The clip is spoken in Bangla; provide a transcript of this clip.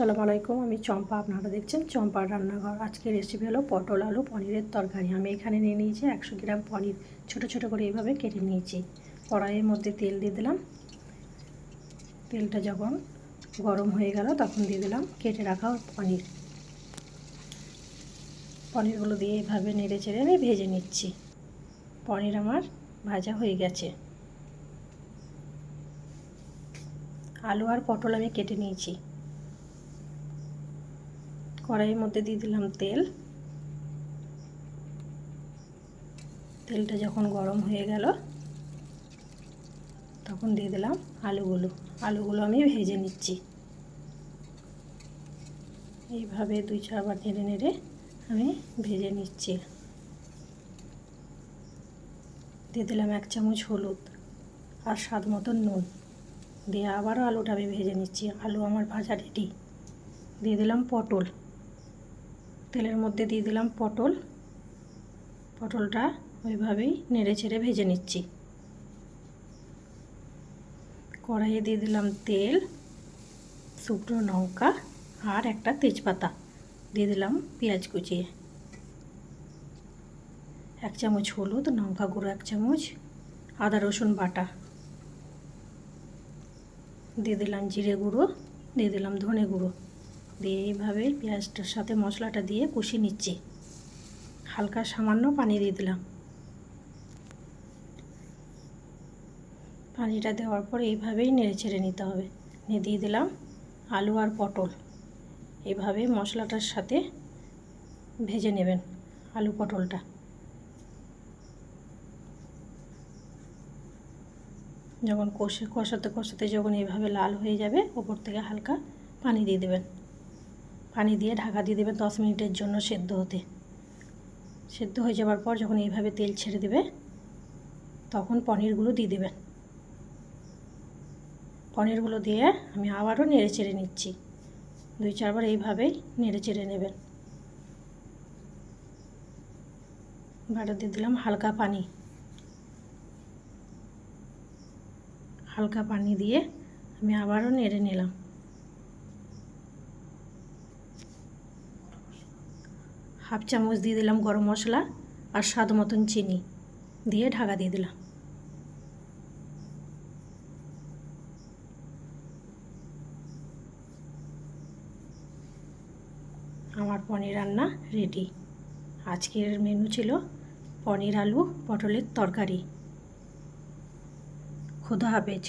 আসসালামু আলাইকুম, আমি চম্পা, আপনারা দেখছেন চম্পার রান্নাঘর। আজকের রেসিপি হলো পটল আলু পনিরের তরকারি। আমি এখানে নিয়ে নিয়েছি একশো গ্রাম পনির। ছোট ছোট করে এইভাবে কেটে নিয়েছি। কড়াইয়ের মধ্যে তেল দিয়ে দিলাম। তেলটা যখন গরম হয়ে গেল, তখন দিয়ে দিলাম কেটে রাখা পনির। পনিরগুলো দিয়ে এইভাবে নেড়ে চেড়ে আমি ভেজে নিচ্ছি। পনির আমার ভাজা হয়ে গেছে। আলু আর পটল আমি কেটে নিয়েছি। কড়াইয়ের মধ্যে দিয়ে দিলাম তেল। তেলটা যখন গরম হয়ে গেল, তখন দিয়ে দিলাম আলুগুলো। আলুগুলো আমি ভেজে নিচ্ছি। এইভাবে দুই চারবার নেড়ে নেড়ে আমি ভেজে নিচ্ছি। দিয়ে দিলাম এক চামচ হলুদ আর স্বাদ মতন নুন। দিয়ে আবারও আলুটা আমি ভেজে নিচ্ছি। আলু আমার ভাজা রেডি দিয়ে দিলাম পটল। তেলের মধ্যে দিয়ে দিলাম পটল। পটলটা ওইভাবেই নেড়ে ছেড়ে ভেজে নিচ্ছি। কড়াইয়ে দিয়ে দিলাম তেল, শুকনো লঙ্কা আর একটা তেজপাতা। দিয়ে দিলাম পেঁয়াজ কুচিয়ে এক চামচ হলুদ, লঙ্কা গুঁড়ো এক চামচ, আদা রসুন বাটা। দিয়ে দিলাম জিরে গুঁড়ো, দিয়ে দিলাম ধনে গুঁড়ো। দিয়ে এইভাবে পেঁয়াজটার সাথে মশলাটা দিয়ে কষিয়ে নিচ্ছি। হালকা সামান্য পানি দিয়ে দিলাম। পানিটা দেওয়ার পর এইভাবেই নেড়ে ছেড়ে নিতে হবে। নিয়ে দিয়ে দিলাম আলু আর পটল। এভাবে মশলাটার সাথে ভেজে নেবেন আলু পটলটা। যখন কষে কষাতে কষাতে যখন এইভাবে লাল হয়ে যাবে, ওপর থেকে হালকা পানি দিয়ে দেবেন। পানি দিয়ে ঢাকা দিয়ে দেবেন দশ মিনিটের জন্য সেদ্ধ হতে। সেদ্ধ হয়ে যাওয়ার পর যখন এইভাবে তেল ছেড়ে দেবে, তখন পনিরগুলো দিয়ে দেবেন পনিরগুলো দিয়ে আমি আবারও নেড়ে চেড়ে নিচ্ছি। দুই চারবার এইভাবেই নেড়ে চেড়ে নেবেন। বাটা দিয়ে দিলাম হালকা পানি। হালকা পানি দিয়ে আমি আবারও নেড়ে নিলাম। হাফ চামচ দিয়ে দিলাম গরম মশলা আর স্বাদ মতন চিনি দিয়ে ঢাকা দিয়ে দিলাম। আমার পনির রান্না রেডি আজকের মেনু ছিল পনির আলু পটলের তরকারি। খুদা হাফেজ।